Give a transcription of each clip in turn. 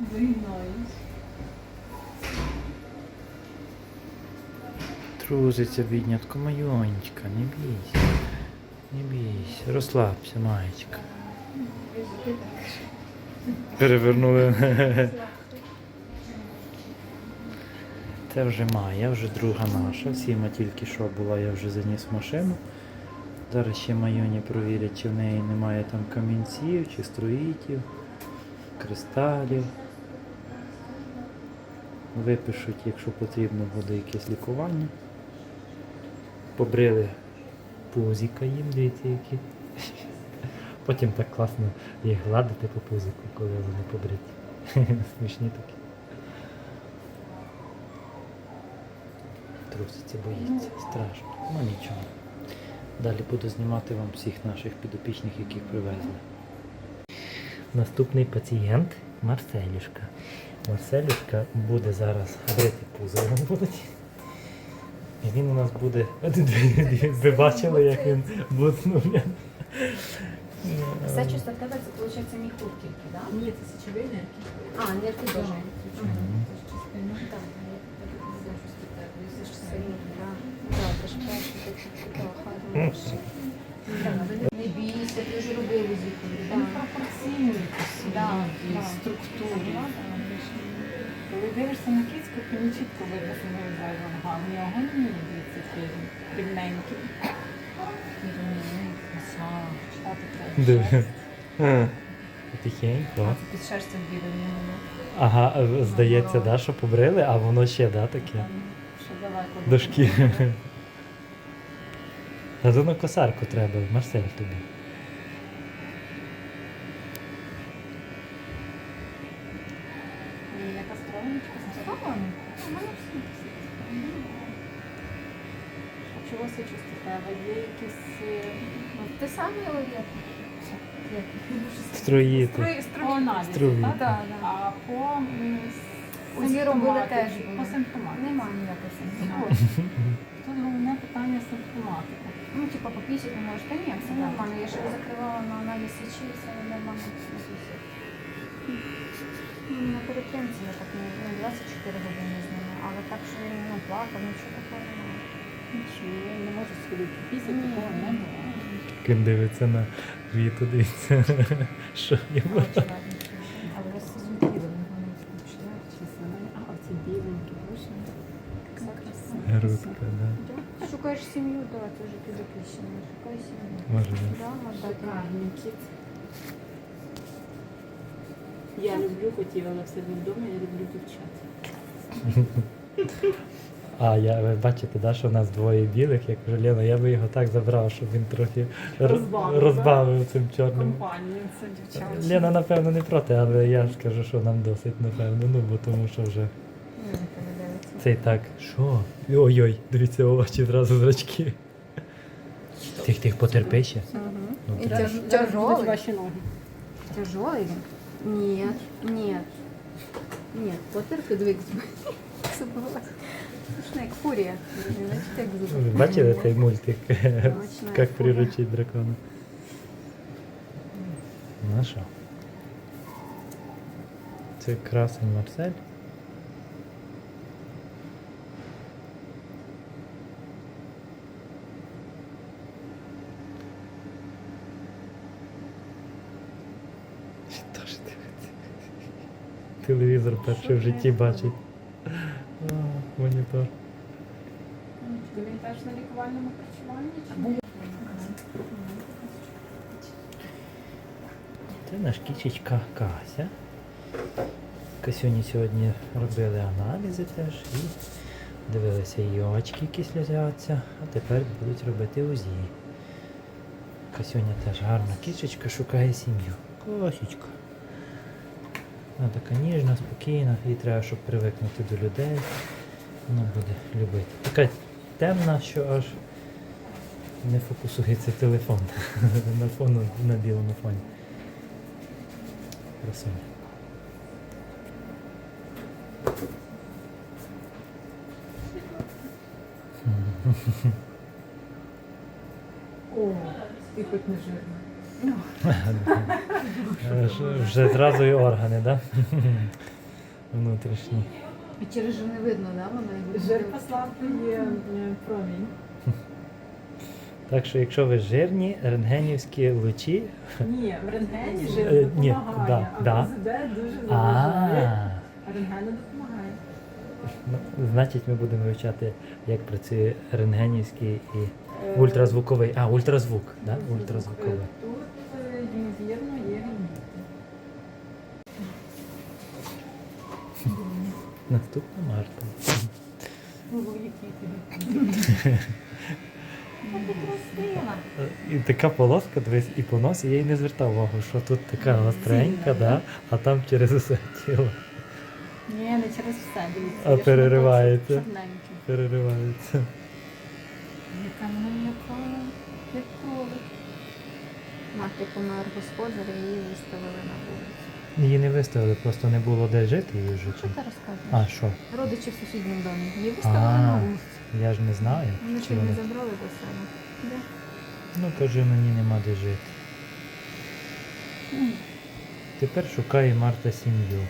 Доєднаюсь. Трузиться, біднятко, майонечка, не бійся. Не бійся, розслабся, маєчка. Перевернули. Це вже Майя, вже друга наша. Сіма тільки що була, я вже заніс машину. Зараз ще майоні провірять, чи в неї немає там камінців, чи струїтів, кристалів. Випишуть, якщо потрібно буде якесь лікування. Побрили пузіка їм, дивіться які. Потім так класно їх гладити по пузику, коли вони побриті. Смішні такі. Труситься, боїться, страшно. Ну нічого. Далі буду знімати вам всіх наших підопічних, яких привезли. Наступний пацієнт Марселюшка. Марселюшка буде зараз брити пузо будуть. І він у нас буде. Ви бачили, як він блиснув. Все, що в тебе, це виходить міхур тільки, так? Ні, це сечовий нерки. А, нерки дуже. теж. Красава. Тихенько. Це під шерстю білий. Ага, здається, да, що побрили, а воно ще да, таке. Що далеко. До шкіри. А то косарку треба, Марсель тобі. Яка стороночка заставлена? А чого це чувствуєте? А є якісь... е, Ти сам його є. Струїти. Строї, По аналізу, Да, да. А по симптоматиці? теж. По симптоматиці. Немає ніякої симптоматики. Тут головне питання симптоматики. Ну, типа, по пісі ти можеш, та ні, все нормально. Я ж закривала на аналіз сечі, все нормально. Ну, На перетримці я так не ну, 24 години з ними, але так, що він ну, плакав, нічого такого немає. Після такого не було. Ким дивиться на віту, дивиться. Що йому? А у вас вони вони починають чи самі? А оці біленькі вишні. Грудка, да. Да. Шукаєш сім'ю, да, це вже підопічна. Шукай сім'ю. Може. Да, може Так, гарний кіт. Я люблю котів, але все одно вдома я люблю дівчат. А, я, ви бачите, да, що у нас двоє білих, я кажу, Лена, я би його так забрав, щоб він трохи Розбавив, розбавив цим чорним. Компанію це дівчат. Лена, напевно, не проти, але я скажу, що нам досить, напевно. Ну, бо тому що вже Ні, дивиться. цей так. Що? Ой-ой, дивіться, очі зразу зрачки. Тих тих потерпи ще. Угу. Ну, І так. тяж, тяжелый. ваші ноги. Він? Нет, нет. Нет, потерпи. Слушай, як фурія. Значить, як Ви зуби. бачили цей мультик? Смачна Як фурія. приручить дракона? Ну що? Це красень Марсель. Ще теж дивиться. Телевізор перший в житті бачить. А, монітор. Він теж на лікувальному харчуванні? Це наш кічечка Кася. Касюні сьогодні робили аналізи теж і дивилися її очки, які сльозяться, а тепер будуть робити УЗІ. Касюня теж гарна кічечка, шукає сім'ю. Косічка. Вона така ніжна, спокійна, їй треба, щоб привикнути до людей. Вона буде любити. Така темна, що аж не фокусується телефон на фону на білому фоні. Красуня. О, і хоч не жирна. Е, Вже зразу і органи, да? Внутрішні. А через же не видно, да, воно? Жир послаблює е, промінь. Так що, якщо ви жирні, рентгенівські лучі. Ні, в рентгені Е, жир ні, допомагає, да, а да. ПЗД дуже заважає. А, рентген не допомагає. ну, значить, ми будемо вивчати, як працює рентгенівський і Е, ультразвуковий. А, ультразвук, да? Ультразвуковий. Тут, е, ймовірно, є геміти. Наступна Марта. І така полоска, дивись, і по носі я й не звертав увагу, що тут така гостренька, да? а там через усе тіло Ні, не через все, дивіться. А переривається. переривається. Яка вона як кролик. Мати помер господаря і її виставили на вулицю. Її не виставили, просто не було де жити її вже. Що ти розказуєш? А, що? Родичі в сусідньому домі. Її виставили на А, вулицю. я ж не знаю. Вони Чи не вони... забрали до себе. Да. Ну кажи, мені нема де жити. Тепер шукає Марта сім'ю.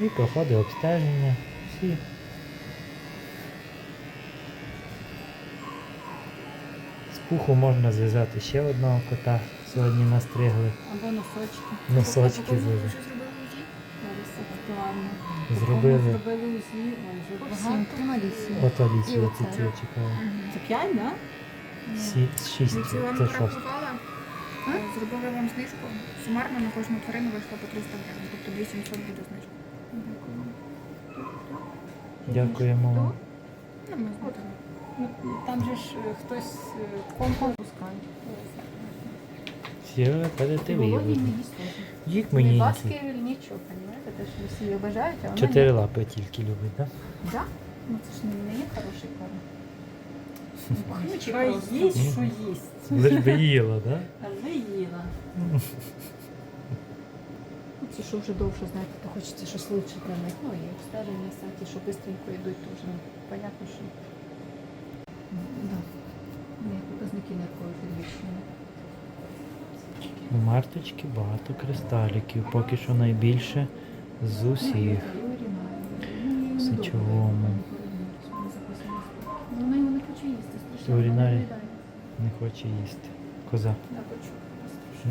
І проходить обстеження. Всі. З пуху можна зв'язати ще одного кота. Сьогодні настригли. Або носочки. Носочки. Зробили. Такому Зробили УЗІ, ой, вже багато. От Алісію І оці чекаю. Це п'ять, да? Сі, шість. Вам Це шост. е, вам знижку. Сумарно на кожну тварину вийшло по 300 гривень, тобто 2700 буде знижка. Дякуємо вам. Ну. Ну, Там же ж е, хтось е, компом пускає. Все, не теж. Їх Не мені. ласки, нічого, розумієте? Те, що всі її бажають, а вона Чотири лапи тільки любить, так? Да? Ну це ж не є хороший корм. Хай їсть, що їсть. Лиш би їла, так? Але їла. Ну, Ці, що вже довше, знаєте, то хочеться щось лучше для них. Ну і обстеження всякі, що швидко йдуть, то вже понятно, що ну, да. У показники наркові підвищені. У Марточки багато кристаліків, поки що найбільше з усіх. В сечовому. Вона його не хоче їсти, страшно. Урінарі. Не хоче їсти. Коза.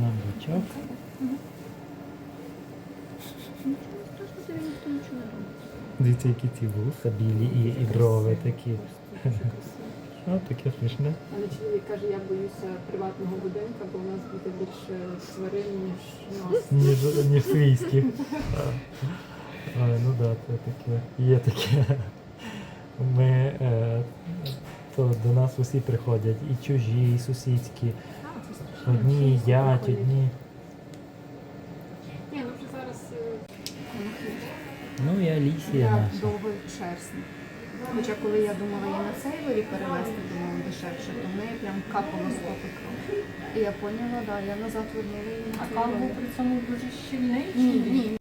На бочок. Дивіться, які ці вуса білі і, і брови такі. О, таке смішне. Але чоловік каже, я боюся приватного будинку, бо у нас буде більше тварин, ніж нас. Ніж, ніж свійських. Ой, ну да, це таке. Є таке. Ми е, то до нас усі приходять, і чужі, і сусідські. А, це. Одні їдять, одні. Ні, ну вже зараз е, Ну і Алісія Я наша. довгий шерстний. Хоча коли я думала її на цей вирі перевезти, думала дешевше, то в неї прям капало з кров. І я поняла, да, я назад вернула її на а був при цьому дуже щільний. Ні, ні,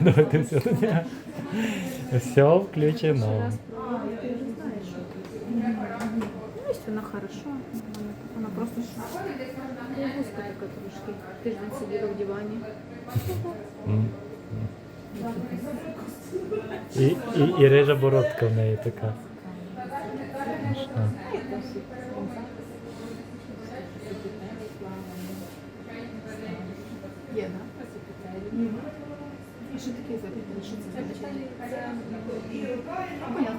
Давайте все тоді. Все включено. Ну, вона хорошо, вона, просто ж гуска така трошки. Тиждень сиділа в дивані. І, і, і рижа бородка в неї така. Смішна. Є, так? І що таке за Що це за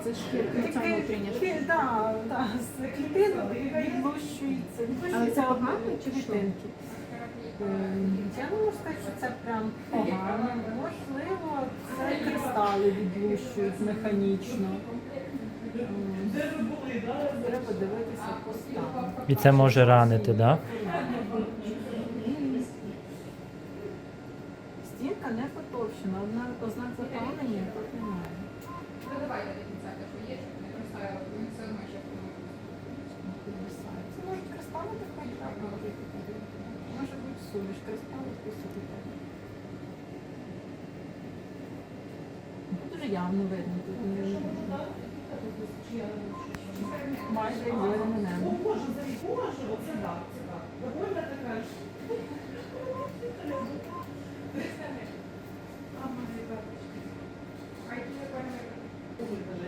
це шкірка, це внутрішня шкірка. Так, так, з клітин відлущується. Але це погано чи клітинки. Ем, Я можу сказати, що це прям погано. Можливо, це кристали відлущують механічно. Ем, Треба дивитися по стану. І це може ранити, так? Да? Стінка не потовщена, однак ознак запалення тут немає. Це можуть кристали такої трапи, може бути. Може бути суміш, кристали і супітель. Дуже явно видно Майже як зоряне мене. Боже, Боже, оце так, це так. Довольно така ж.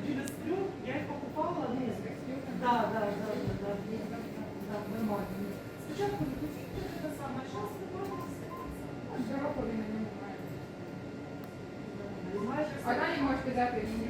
Через трюк я їх покупала, ну, да, да, да, да, да, да, нормально. Спочатку не те саме, зараз не А далі можеш